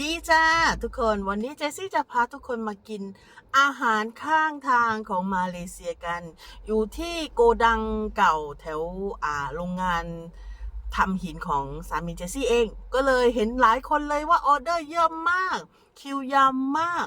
ดีจ้าทุกคนวันนี้เจสซี่จะพาทุกคนมากินอาหารข้างทางของมาเลเซียกัน อยู่ที่โกดังเก่าแถวอ่าโรงงานทำหินของสามีเจสซี่เอง ก็เลยเห็นหลายคนเลยว่าออเดอร์เยอะมาก คิวยาวมาก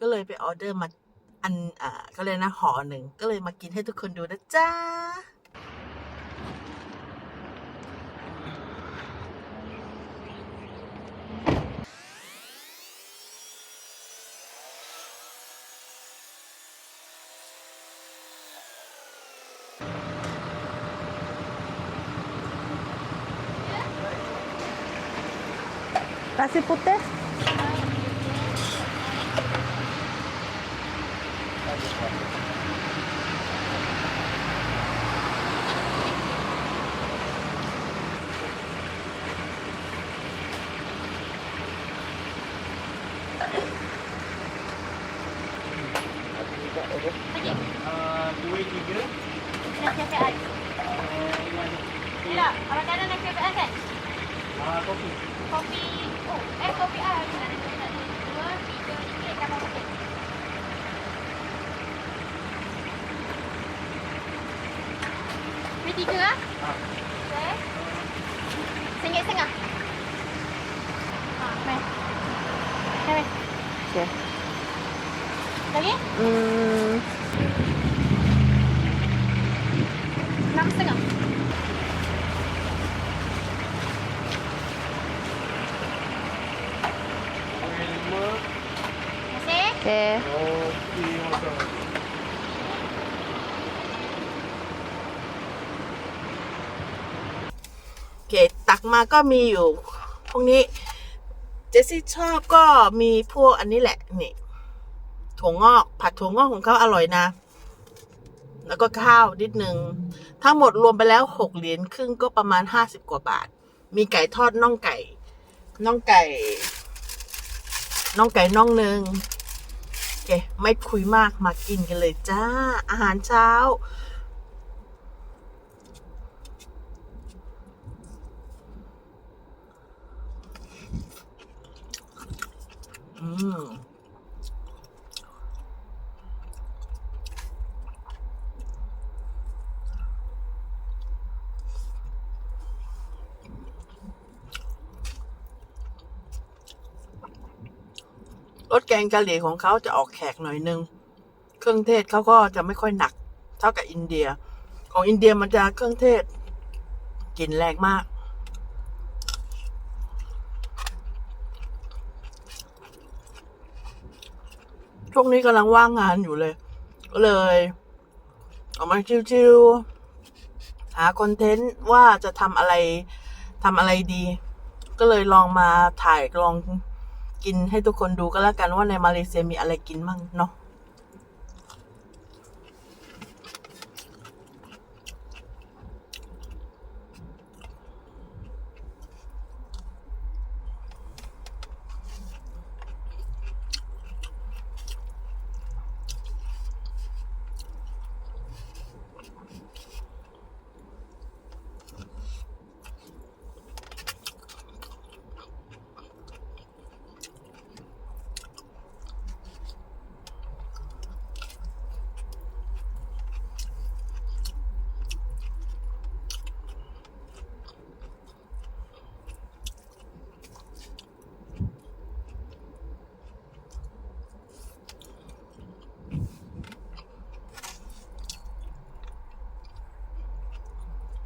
ก็เลยไปออเดอร์มา อันอ่าก็เลยนะห่อหนึ่งก็เลยมากินให้ทุกคนดูนะจ้า ya. Ya. Dua tiga. Nak? Tidak. Orang kanan nak cakap kan? Uh, kopi. Kopi. Oh, eh kopi ah. tiga ah. Ha. Okey. Sengit tengah. Ha, mai. Lagi? Hmm. ตักมาก็มีอยู่ พวกนี้ เจสซี่ชอบก็มีพวกอันนี้แหละ นี่ถั่วงอก ผัดถั่วงอกของเขาอร่อยนะ แล้วก็ข้าวนิดนึง ทั้งหมดรวมไปแล้วหกเหรียญครึ่งก็ประมาณห้าสิบกว่าบาท มีไก่ทอดน่องไก่ น่องไก่ น่องไก่น่องหนึ่งโอเค ไม่คุยมากมากินกันเลยจ้า อาหารเช้า รสแกงกะหรี่ของเขาจะออกแขกหน่อยนึง เครื่องเทศเขาก็จะไม่ค่อยหนัก เท่ากับอินเดีย ของอินเดียมันจะเครื่องเทศกลิ่นแรงมาก ช่วงนี้กำลังว่างงานอยู่เลย ก็เลยออกมาชิวๆหาคอนเทนต์ว่าจะทำอะไรทำอะไรดี ก็เลยลองมาถ่ายลองกินให้ทุกคนดูก็แล้วกันว่าในมาเลเซียมีอะไรกินมั่งเนาะ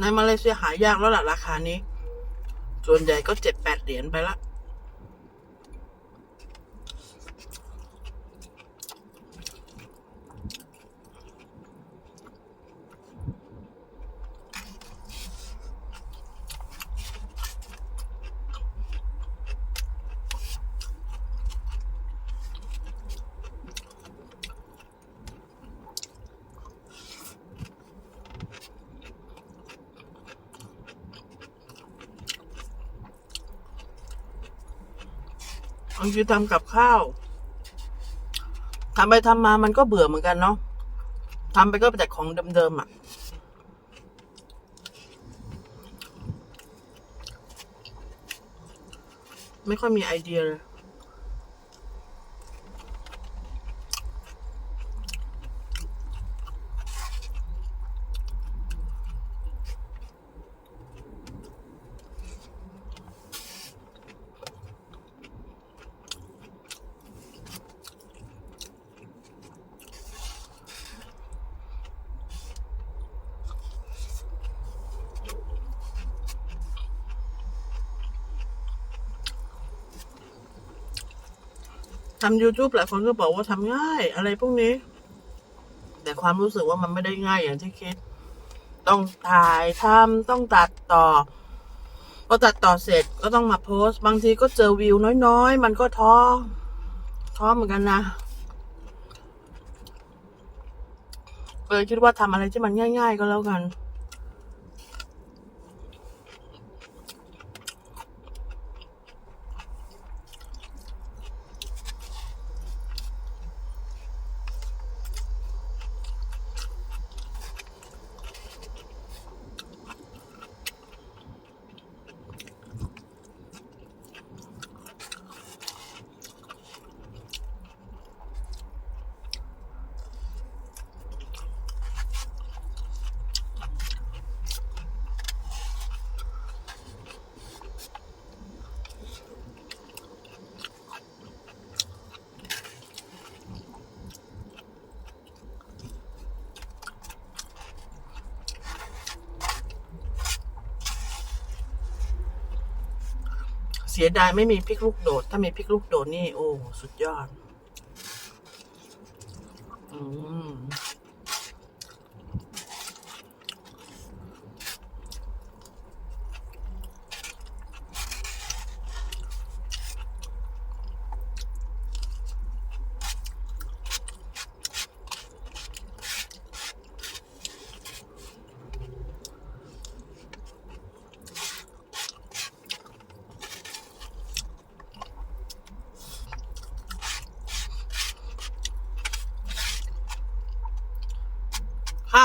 ในมาเลเซียหายากแล้วล่ะราคานี้ ส่วนใหญ่ก็เจ็ดแปดเหรียญไปละ บางทีทำกับข้าวทำไปทำมามันก็เบื่อเหมือนกันเนาะทำไปก็เป็นแต่ของเดิมๆอะไม่ค่อยมีไอเดียเลย ทำ YouTube หลายคนก็บอกว่าทำง่าย อะไรพวกนี้ แต่ความรู้สึกว่ามันไม่ได้ง่ายอย่างที่คิด ต้องถ่ายทำต้องตัดต่อพอตัดต่อเสร็จก็ต้องมาโพสต์ บางทีก็เจอวิวน้อยๆ มันก็ท้อท้อเหมือนกันนะเลยคิดว่าทำอะไรที่มันง่าย ๆ ก็แล้วกัน สียดายไม่มีพริกลูกโดด ถ้ามีพริกลูกโดดนี่ โอ้ สุดยอด อืม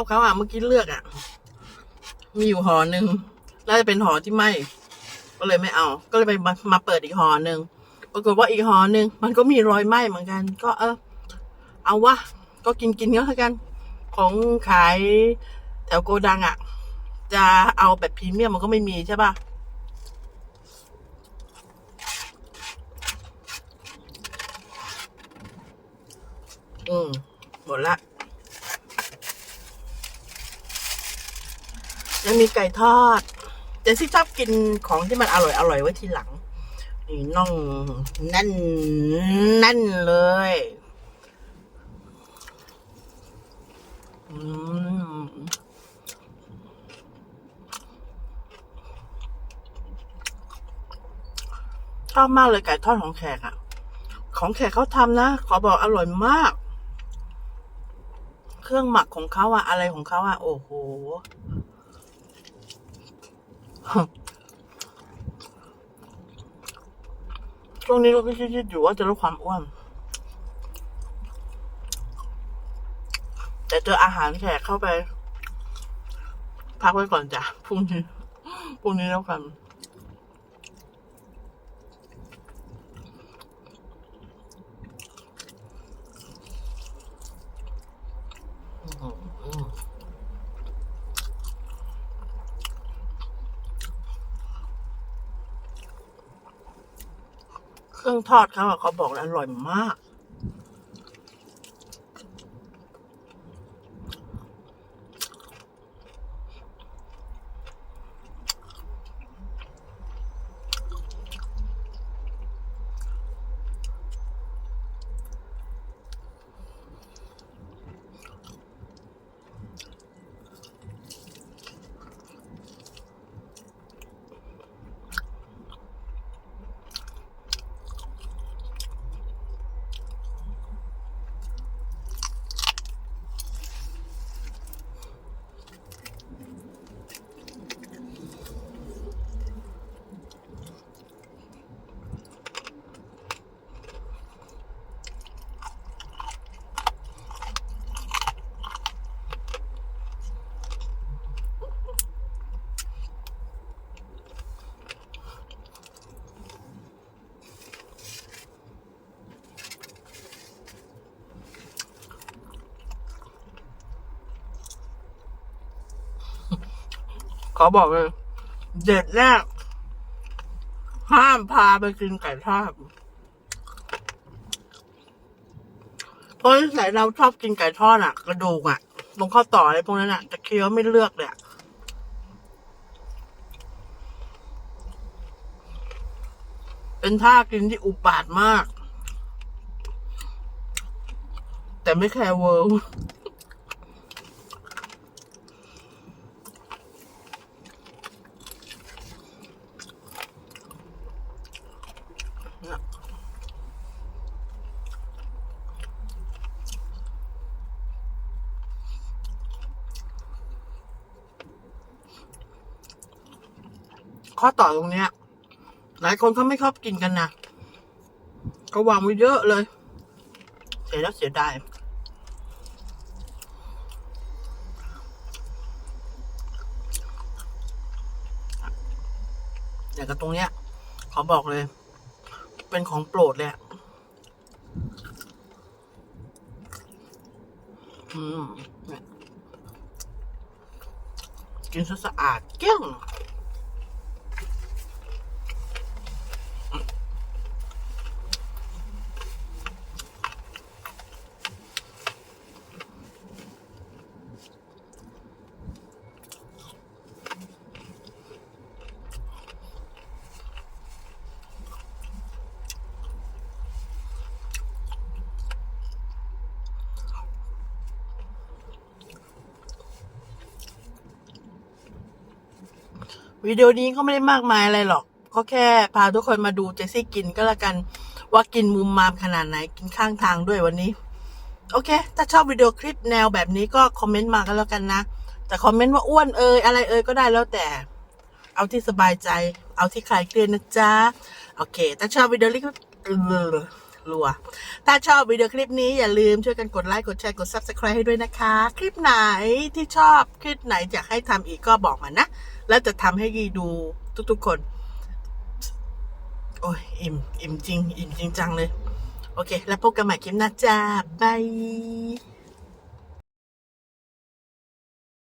าวเขาอะเมื่อกี้เลือกอะ มีอยู่ห่อหนึ่งแล้วจะเป็นห่อที่ไหมก็เลยไม่เอา ก็เลยไปมามาเปิดอีกห่อหนึ่งปรากฏว่าอีกห่อหนึ่งมันก็มีรอยไหมเหมือนกัน ก็เออ เอาวะก็กินกินก็แล้วกัน ของขายแถวโกดังอะ จะเอาแบบพรีเมียมมันก็ไม่มีใช่ป่ะอืมหมดละ ยังมีไก่ทอดเจสซี่ชอบกินของที่มันอร่อยอร่อยไว้ทีหลัง นี่น่องแน่นแน่นเลยอืมชอบมากเลยไก่ทอดของแขกอะของแขกเขาทำนะ ขอบอกอร่อยมาก เครื่องหมักของเขาอะอะไรของเขาอะโอ้โห ช่วงนี้เราก็คิดๆอยู่ว่าจะลดความอ้วน แต่เจออาหารแขกเข้าไป พักไว้ก่อนจ้ะพรุ่งนี้พรุ่งนี้แล้วกัน รื่องทอดเขาอะเขาบอกเลยอร่อยมาก ขอบอกเลย เด็ดแรก ห้ามพาไปกินไก่ทอดเพราะนิสัยเราชอบกินไก่ทอดอะ กระดูกอะตรงข้อต่ออะไรพวกนั้นอะจะเคี้ยวไม่เลือกเลยอะเป็นท่ากินที่อุบาทมาก แต่ไม่แคร์เวิร์ ข้อต่อตรงเนี้ย หลายคนเขาไม่ชอบกินกันนะก็วางไว้เยอะเลย เสียแล้วเสียดายอย่กับตรงเนี้ยขอบอกเลย เป็นของโปรดเลยอืมกินซะสะอาดเกี้ยง วิดีโอนี้ก็ไม่ได้มากมายอะไรหรอก ก็แค่พาทุกคนมาดูเจสซี่กินก็แล้วกัน ว่ากินมุมมามขนาดไหนกินข้างทางด้วยวันนี้ โอเค ถ้าชอบวิดีโอคลิปแนวแบบนี้ก็คอมเมนต์มากันแล้วกันนะ แต่คอมเมนต์ว่าอ้วนเอยอะไรเอยก็ได้แล้วแต่ เอาที่สบายใจ เอาที่คลายเครียดนะจ๊ะ โอเค ถ้าชอบวิดีโอคลิป รัว ถ้าชอบวิดีโอคลิปนี้อย่าลืมช่วยกันกดไลค์ กดแชร์ กด subscribe ให้ด้วยนะคะ คลิปไหนที่ชอบ คลิปไหนอยากให้ทำอีกก็บอกมานะ แล้วจะทำให้ยีดูทุกๆคน โอ้ยอิ่ม อิ่มจริง อิ่มจริงจังเลย โอเค แล้วพบกันใหม่คลิปหน้าจ้าบาย